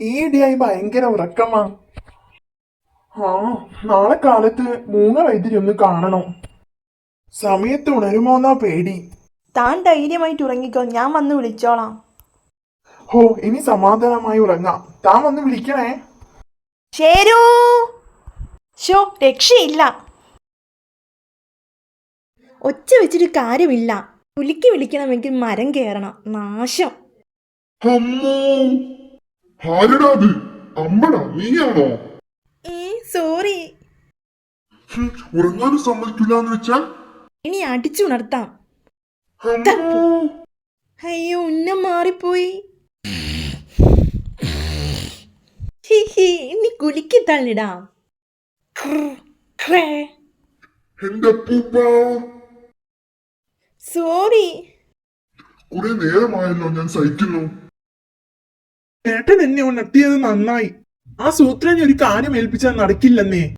ഈയിടെയായി ഭയങ്കര ഉറക്കമാ. ആ നാളെ കാലത്ത് മൂന്ന് വൈദ്യുതി ഒന്ന് കാണണം. സമയത്ത് ഉണരുമോന്നാ പേടി. താൻ ധൈര്യമായിട്ട് ഉറങ്ങിക്കോ ഞാൻ വന്ന് വിളിച്ചോളാം. ഹോ ഇനി സമാധാനമായി ഉറങ്ങാം. താൻ വന്ന് വിളിക്കണേ. ശരൂ! ഷോ രക്ഷയില്ല. ഒച്ച വെച്ചിട്ട് കാര്യമില്ല. പുലിക്ക് വിളിക്കണമെങ്കിൽ മരം കയറണം. നാശം. അമ്മോ ആരടാ അത്? അമ്മടാ നീയാണോ? സോറി. ഉറങ്ങാനും സമ്മതിക്കില്ല എന്ന് വെച്ചാൽ ഇനി അടിച്ചു ഉണർത്താം അയ്യോ ഉന്നം മാറിപ്പോയി. നീ കുലുക്കി തള്ളിടാ. സോറി. കുറെ നേരമായല്ലോ ഞാൻ സഹിക്കുന്നു. ഏട്ടൻ എന്നെ ഉണർത്തിയത് നന്നായി. ആ സൂത്രനെ ഒരു കാര്യം ഏൽപ്പിച്ചാൽ നടക്കില്ലെന്നേ.